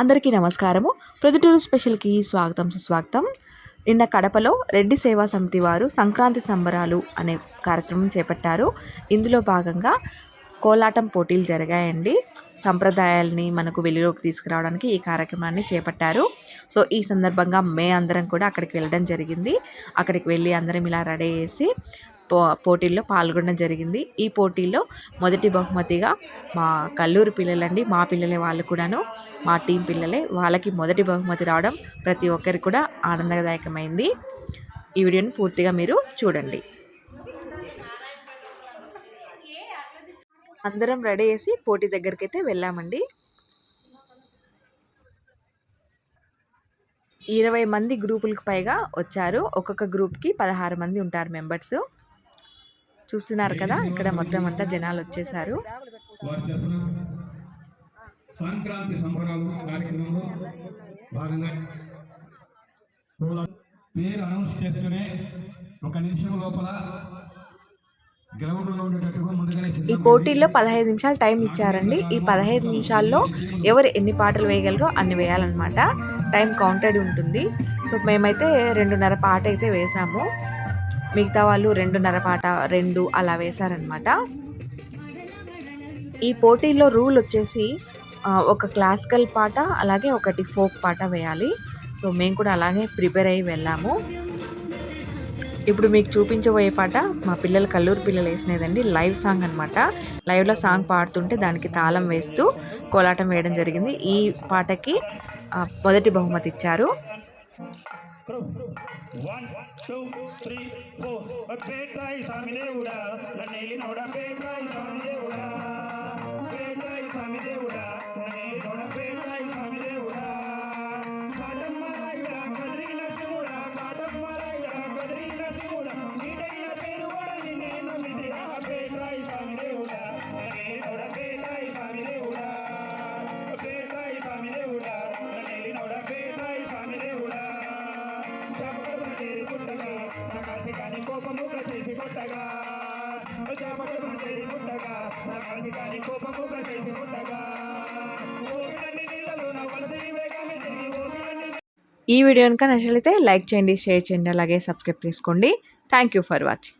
అందరికీ నమస్కారము. ప్రొద్దుటూరు స్పెషల్కి స్వాగతం సుస్వాగతం. నిన్న కడపలో రెడ్డి సేవా సమితి వారు సంక్రాంతి సంబరాలు అనే కార్యక్రమం చేపట్టారు. ఇందులో భాగంగా కోలాటం పోటీలు జరిగాయండి. సంప్రదాయాల్ని మనకు వెలుగులోకి తీసుకురావడానికి ఈ కార్యక్రమాన్ని చేపట్టారు. సో ఈ సందర్భంగా మే అందరం కూడా అక్కడికి వెళ్ళడం జరిగింది. అక్కడికి వెళ్ళి అందరం ఇలా రెడీ చేసి పోటీల్లో పాల్గొనడం జరిగింది. ఈ పోటీల్లో మొదటి బహుమతిగా మా కల్లూరు పిల్లలండి మా పిల్లలే వాళ్ళు కూడాను మా టీం పిల్లలే వాళ్ళకి మొదటి బహుమతి రావడం ప్రతి ఒక్కరికి కూడా ఆనందదాయకమైంది. ఈ వీడియోని పూర్తిగా మీరు చూడండి. అందరం రెడీ చేసి పోటీ దగ్గరికి అయితే వెళ్ళామండి. ఇరవై మంది గ్రూపులకు పైగా వచ్చారు. ఒక్కొక్క గ్రూప్కి పదహారు మంది ఉంటారు మెంబర్స్. చూస్తున్నారు కదా. ఇక్కడ మొత్తం అంతా జనాలు వచ్చేసారు. సంక్రాంతి సంబరాలు కార్యక్రమంలో భాగంగా పేరు అనౌన్స్ చేస్తూనే ఒక నిమిషం లోపల ఈ పోటీల్లో పదహైదు నిమిషాలు టైం ఇచ్చారండి. ఈ పదహైదు నిమిషాల్లో ఎవరు ఎన్ని పాటలు వేయగలరో అన్ని వేయాలన్నమాట. టైం కౌంటెడ్ ఉంటుంది. సో మేమైతే రెండున్నర పాట అయితే వేసాము. మిగతా వాళ్ళు రెండున్నర పాట రెండు అలా వేశారనమాట ఈ పోటీల్లో రూల్ వచ్చేసి ఒక క్లాసికల్ పాట అలాగే ఒకటి ఫోక్ పాట వేయాలి. సో మేము కూడా అలాగే ప్రిపేర్ అయ్యి వెళ్ళాము. ఇప్పుడు మీకు చూపించబోయే పాట మా పిల్లలు కల్లూరు పిల్లలు వేసినదండి లైవ్ సాంగ్ అనమాట లైవ్లో సాంగ్ పాడుతుంటే దానికి తాళం వేస్తూ కోలాటం వేయడం జరిగింది. ఈ పాటకి మొదటి బహుమతి ఇచ్చారు. ಒನ್ ಟೂ ತ್ರೀ ಫೋರ್ ಬೇಟಾಯಿ ಸ್ವಾಮಿನೇ ಉಡ ನನ್ನ ನೋಡ ಬೇಟಾಯಿ ಸ್ವಾಮಿನೇ పుట్టగా కాసి కాని కోపము కసేసి కొట్టగా. చేపకడుపున చేసి పుట్టగా నా కాసి కాని కోపము కసేసి పుట్టగా ఈ వీడియో కనుక నచ్చితే లైక్ చేయండి షేర్ చేయండి అలాగే సబ్స్క్రైబ్ చేసుకోండి. Thank you for watching